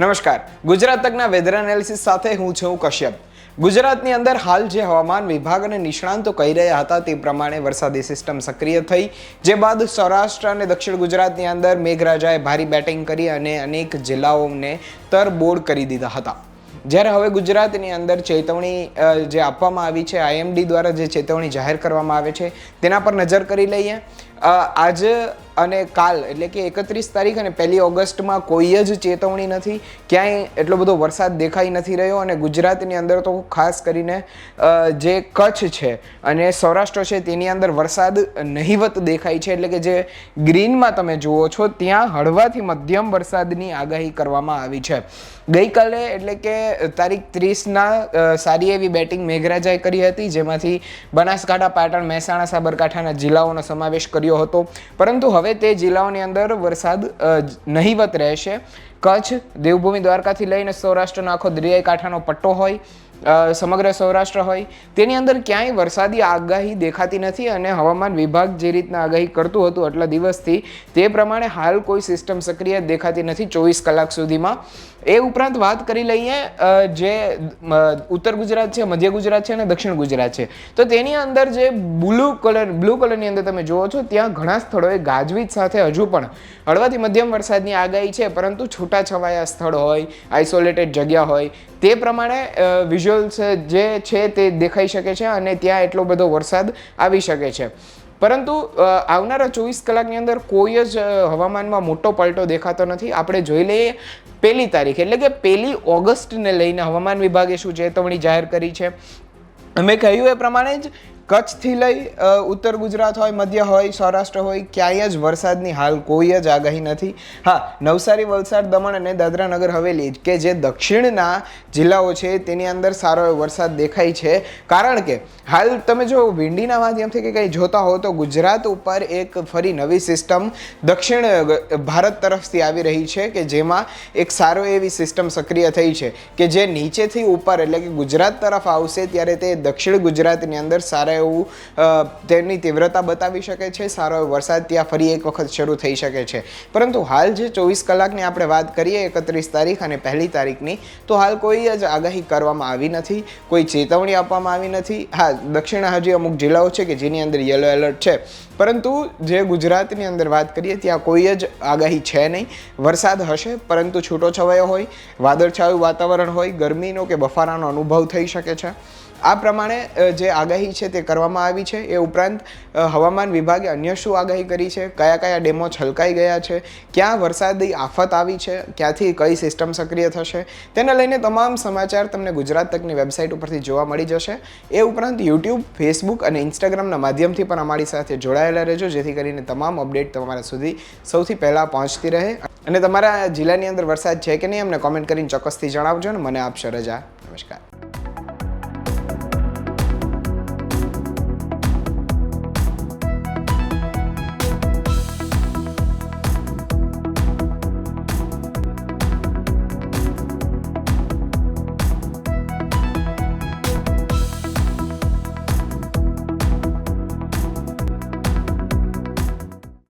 નમસ્કાર. Gujarat તકના weather analysis સાથે હું છું કશ્યપ. ગુજરાતની અંદર હાલ જે હવામાન વિભાગ અને નિષ્ણાંતો કહી રહ્યા હતા તે પ્રમાણે વરસાદી સિસ્ટમ સક્રિય થઈ, જે બાદ સૌરાષ્ટ્ર અને દક્ષિણ ગુજરાતની અંદર મેઘરાજાએ ભારી બેટિંગ કરી અને અનેક જિલ્લાઓને તરબોળ કરી દીધા હતા. જ્યારે હવે ગુજરાતની અંદર ચેતવણી જે આપવામાં આવી છે, આઈએમડી દ્વારા જે ચેતવણી જાહેર કરવામાં આવે છે, તેના પર નજર કરી લઈએ. આજે અને કાલ, એટલે કે એકત્રીસ તારીખ અને પહેલી ઓગસ્ટમાં કોઈ જ ચેતવણી નથી, ક્યાંય એટલો બધો વરસાદ દેખાઈ નથી રહ્યો અને ગુજરાતની અંદર તો ખાસ કરીને જે કચ્છ છે અને સૌરાષ્ટ્ર છે તેની અંદર વરસાદ નહિવત દેખાય છે, એટલે કે જે ગ્રીનમાં તમે જુઓ છો ત્યાં હળવાથી મધ્યમ વરસાદની આગાહી કરવામાં આવી છે. ગઈકાલે, એટલે કે તારીખ ત્રીસના સારી એવી બેટિંગ મેઘરાજાએ કરી હતી, જેમાંથી બનાસકાંઠા, પાટણ, મહેસાણા, સાબરકાંઠાના જિલ્લાઓનો સમાવેશ કર્યો હતો. પરંતુ હવે તે જિલ્લાઓની અંદર વરસાદ નહીવત રહેશે. કચ્છ, દેવભૂમિ દ્વારકાથી લઈને સૌરાષ્ટ્રનો આખો દરિયાઈ કાંઠાનો પટ્ટો હોય સમગ્ર સૌરાષ્ટ્ર હોય, તેની અંદર ક્યાંય વરસાદી આગાહી દેખાતી નથી અને હવામાન વિભાગ જે રીતના આગાહી કરતું હતું આટલા દિવસથી, તે પ્રમાણે હાલ કોઈ સિસ્ટમ સક્રિય દેખાતી નથી ચોવીસ કલાક સુધીમાં. એ ઉપરાંત વાત કરી લઈએ જે ઉત્તર ગુજરાત છે, મધ્ય ગુજરાત છે અને દક્ષિણ ગુજરાત છે. તો તેની અંદર જે બ્લુ કલર, બ્લુ કલરની અંદર તમે જુઓ છો, ત્યાં ઘણા સ્થળોએ ગાજવીજ સાથે હજુ પણ હળવાથી મધ્યમ વરસાદની આગાહી છે, પરંતુ છૂટાછવાયા સ્થળ હોય આઇસોલેટેડ જગ્યા હોય, તે પ્રમાણે વિઝ્યુઅલ્સ જે છે તે દેખાઈ શકે છે અને ત્યાં એટલો બધો વરસાદ આવી શકે છે. પરંતુ આવનારા ચોવીસ કલાકની અંદર કોઈ જ હવામાનમાં મોટો પલટો દેખાતો નથી. આપણે જોઈ લઈએ, પહેલી તારીખ, એટલે કે પહેલી ઓગસ્ટને લઈને હવામાન વિભાગે શું ચેતવણી જાહેર કરી છે? મેં કહ્યું એ પ્રમાણે જ કચ્છથી લઈ ઉત્તર ગુજરાત હોય, મધ્ય હોય, સૌરાષ્ટ્ર હોય, ક્યાંય જ વરસાદની હાલ કોઈ જ આગાહી નથી. હા, નવસારી, વલસાડ, દમણ અને દાદરા નગર હવેલી કે જે દક્ષિણના જિલ્લાઓ છે, તેની અંદર સારો એવો વરસાદ દેખાય છે. કારણ કે, હાલ તમે જો વિંડીના માધ્યમથી કે કંઈ જોતા હો, તો ગુજરાત ઉપર એક ફરી નવી સિસ્ટમ દક્ષિણ ભારત તરફથી આવી રહી છે કે જેમાં એક સારો એવી સિસ્ટમ સક્રિય થઈ છે કે જે નીચેથી ઉપર એટલે કે ગુજરાત તરફ આવશે, ત્યારે તે દક્ષિણ ગુજરાતની અંદર સારા એવું તેની તીવ્રતા બતાવી શકે છે. સારો એવો વરસાદ ત્યાં ફરી એક વખત શરૂ થઈ શકે છે. પરંતુ હાલ જે ચોવીસ કલાકની આપણે વાત કરીએ, એકત્રીસ તારીખ અને પહેલી તારીખની, તો હાલ કોઈ જ આગાહી કરવામાં આવી નથી. કોઈ ચેતવણી આપવામાં આવી નથી. હા, દક્ષિણ હજી અમુક જિલ્લાઓ છે કે જેની અંદર યલો એલર્ટ છે. પરંતુ જે ગુજરાતની અંદર વાત કરીએ, ત્યાં કોઈ જ આગાહી છે નહીં. વરસાદ હશે, પરંતુ છૂટો છવાયો હોય, વાદળછાયું વાતાવરણ હોય, ગરમીનો કે બફારાનો અનુભવ થઈ શકે છે. આ પ્રમાણે જે આગાહી છે તે કરવામાં આવી છે. એ ઉપરાંત હવામાન વિભાગે અન્ય શું આગાહી કરી છે? કયા કયા ડેમો છલકાઈ ગયા છે? ક્યાં વરસાદી આફત આવી છે? ક્યાંથી કઈ સિસ્ટમ સક્રિય થશે? તેને લઈને તમામ સમાચાર તમને ગુજરાત તકની વેબસાઇટ ઉપરથી જોવા મળી જશે. એ ઉપરાંત યુટ્યુબ, ફેસબુક અને ઇન્સ્ટાગ્રામના માધ્યમથી પણ અમારી સાથે જોડાયેલા રહેજો. જેથી કરીને તમામ અપડેટ તમારા સુધી સૌથી પહેલાં પહોંચતી રહે. અને તમારા જિલ્લાની અંદર વરસાદ છે કે નહીં, અમને કોમેન્ટ કરીને ચોક્કસથી જણાવજો અને મને આપશો રજા. નમસ્કાર.